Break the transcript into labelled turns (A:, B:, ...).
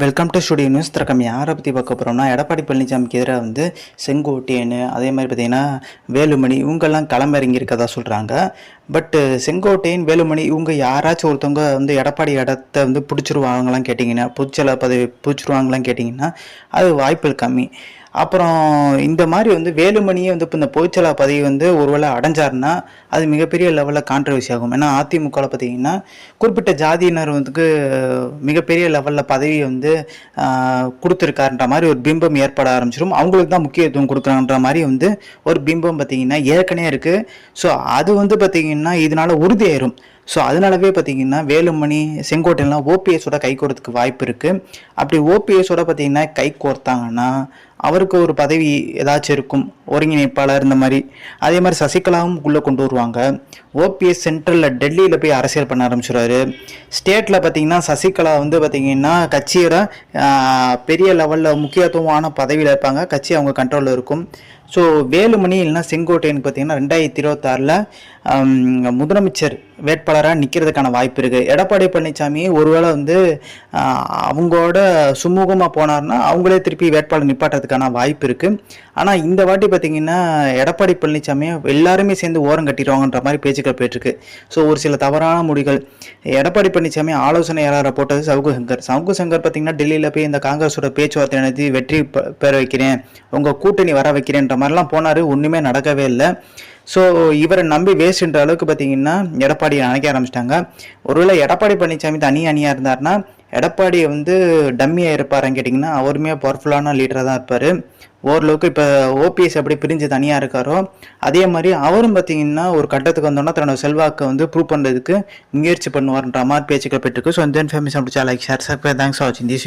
A: Welcome to studio news திறக்கம் யாரை பற்றி பார்க்க போகிறோம்னா எடப்பாடி பழனிசாமிக்கு எதிராக வந்து செங்கோட்டையன் அதே மாதிரி பார்த்தீங்கன்னா வேலுமணி இவங்கெல்லாம் களமிறங்கி இருக்கதா சொல்கிறாங்க பட்டு செங்கோட்டையன் வேலுமணி இவங்க யாராச்சும் ஒருத்தவங்க வந்து எடப்பாடி இடத்த வந்து பிடிச்சிருவாங்களாம் கேட்டிங்கன்னா புதுச்சல பதவி பிடிச்சிருவாங்களாம் கேட்டிங்கன்னா அது வாய்ப்புகள் கம்மி. அப்புறம் இந்த மாதிரி வந்து வேலுமணியே வந்து இப்போ இந்த பொய்ச்சலா பதவி வந்து ஒருவேளை அடைஞ்சாருன்னா அது மிகப்பெரிய லெவலில் கான்ட்ரவர்சி ஆகும். ஏன்னா அதிமுகவில் பார்த்தீங்கன்னா குறிப்பிட்ட ஜாதியினர் வந்து மிகப்பெரிய லெவலில் பதவியை வந்து கொடுத்துருக்காருன்ற மாதிரி ஒரு பிம்பம் ஏற்பட ஆரம்பிச்சிடும் அவங்களுக்கு தான் முக்கியத்துவம் கொடுக்குறான்ற மாதிரி வந்து ஒரு பிம்பம் பார்த்தீங்கன்னா ஏற்கனவே இருக்குது ஸோ அது வந்து பார்த்தீங்கன்னா இதனால உறுதியாயிரும். ஸோ அதனாலவே பார்த்தீங்கன்னா வேலுமணி செங்கோட்டையெல்லாம் ஓபிஎஸோட கை கோர்றதுக்கு வாய்ப்பு இருக்குது அப்படி ஓபிஎஸோட பார்த்தீங்கன்னா கை கோர்த்தாங்கன்னா அவருக்கு ஒரு பதவி ஏதாச்சும் இருக்கும் ஒருங்கிணைப்பாளர் இந்த மாதிரி. அதே மாதிரி சசிகலாவும் உள்ளே கொண்டு வருவாங்க. ஓபிஎஸ் சென்ட்ரலில் டெல்லியில் போய் அரசியல் பண்ண ஆரம்பிச்சிடுவாரு ஸ்டேட்டில் பார்த்தீங்கன்னா சசிகலா வந்து பார்த்தீங்கன்னா கட்சியோட பெரிய லெவலில் முக்கியத்துவமான பதவியில் இருப்பாங்க. கட்சி அவங்க கண்ட்ரோலில் இருக்கும். ஸோ வேலுமணி இல்லைன்னா செங்கோட்டையன் பார்த்தீங்கன்னா ரெண்டாயிரத்தி இருபத்தாறில் முதலமைச்சர் வேட்பாளராக நிற்கிறதுக்கான வாய்ப்பு இருக்குது எடப்பாடி பழனிசாமி ஒருவேளை வந்து அவங்களோட சுமூகமாக போனார்னா அவங்களே திருப்பி வேட்பாளர் நிப்பாட்டுறதுக்கான வாய்ப்பு இருக்குது ஆனால் இந்த வாட்டி பார்த்திங்கன்னா எடப்பாடி பழனிசாமி எல்லாருமே சேர்ந்து ஓரம் கட்டிடுவாங்கன்ற மாதிரி பேச்சுக்கள் போயிட்டுருக்கு. ஸோ ஒரு சில தவறான முடிகள். எடப்பாடி பழனிசாமி ஆலோசனையாளரை போட்டது சவுகு சங்கர் சவுகு சங்கர் பார்த்திங்கன்னா டெல்லியில் போய் இந்த காங்கிரஸோட பேச்சுவார்த்தை நடத்தி வெற்றி பெ- பெற வைக்கிறேன் உங்கள் கூட்டணி வர வைக்கிறேன்ற மாதிரிலாம் போனார். ஒன்றுமே நடக்கவே இல்லை. ஸோ இவரை நம்பி வேஸ்ட்ன்ற அளவுக்கு பார்த்தீங்கன்னா எடப்பாடியை நினைக்க ஆரம்பிச்சிட்டாங்க. ஒருவேளை எடப்பாடி பழனிசாமி தனி அணியாக இருந்தாருன்னா எடப்பாடி வந்து டம்மியாக இருப்பாருன்னு கேட்டிங்கன்னா அவருமே பவர்ஃபுல்லான லீடராக தான் இருப்பார். ஓரளவுக்கு இப்போ ஓபிஎஸ் எப்படி பிரிஞ்சு தனியாக இருக்காரோ அதே மாதிரி அவரும் பார்த்தீங்கன்னா ஒரு கட்டத்துக்கு வந்தோன்னா தன்னோட செல்வாக்கை வந்து ப்ரூவ் பண்ணுறதுக்கு முயற்சி பண்ணுவார்ன்ற மாதிரி பேச்சுக்கள் பெற்றிருக்கு. ஸோ இந்த இன்ஃபர்மேஷன் பிடிச்சா like share subscribe thanks for வாட்சிங் தி